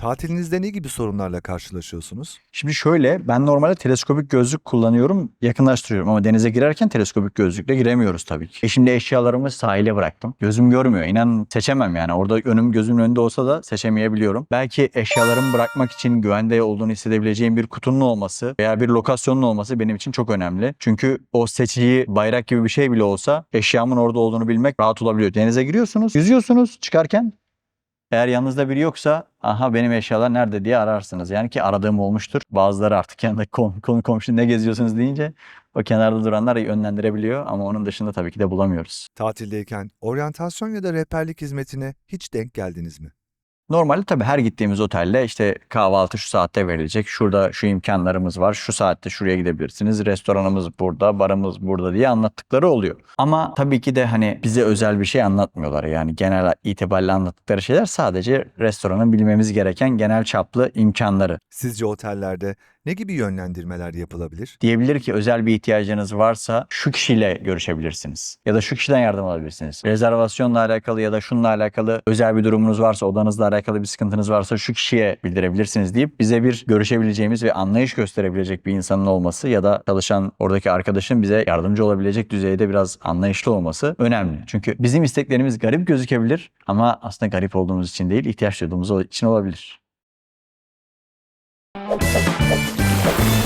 Tatilinizde ne gibi sorunlarla karşılaşıyorsunuz? Şimdi şöyle ben normalde teleskopik gözlük kullanıyorum yakınlaştırıyorum ama denize girerken teleskopik gözlükle giremiyoruz tabii ki. E şimdi eşyalarımı sahile bıraktım. Gözüm görmüyor inan seçemem yani orada önüm gözümün önünde olsa da seçemeyebiliyorum. Belki eşyalarımı bırakmak için güvende olduğunu hissedebileceğim bir kutunun olması veya bir lokasyonun olması benim için çok önemli. Çünkü o seçici bayrak gibi bir şey bile olsa eşyamın orada olduğunu bilmek rahat olabiliyor. Denize giriyorsunuz, yüzüyorsunuz çıkarken eğer yanınızda biri yoksa aha benim eşyalar nerede diye ararsınız. Yani ki aradığım olmuştur. Bazıları artık yanında kom, konu komşu ne geziyorsunuz deyince o kenarda duranlar yönlendirebiliyor ama onun dışında tabii ki de bulamıyoruz. Tatildeyken oryantasyon ya da rehberlik hizmetine hiç denk geldiniz mi? Normalde tabii her gittiğimiz otelde işte kahvaltı şu saatte verilecek. Şurada şu imkanlarımız var. Şu saatte şuraya gidebilirsiniz. Restoranımız burada, barımız burada diye anlattıkları oluyor. Ama tabii ki de hani bize özel bir şey anlatmıyorlar. Yani genel itibariyle anlattıkları şeyler sadece restoranın bilmemiz gereken genel çaplı imkanları. Sizce otellerde ne gibi yönlendirmeler yapılabilir? Diyebilir ki özel bir ihtiyacınız varsa şu kişiyle görüşebilirsiniz. Ya da şu kişiden yardım alabilirsiniz. Rezervasyonla alakalı ya da şununla alakalı özel bir durumunuz varsa, odanızla alakalı bir sıkıntınız varsa şu kişiye bildirebilirsiniz deyip bize bir görüşebileceğimiz ve anlayış gösterebilecek bir insanın olması ya da çalışan oradaki arkadaşın bize yardımcı olabilecek düzeyde biraz anlayışlı olması önemli. Çünkü bizim isteklerimiz garip gözükebilir ama aslında garip olduğumuz için değil, ihtiyaç duyduğumuz için olabilir. Thank you.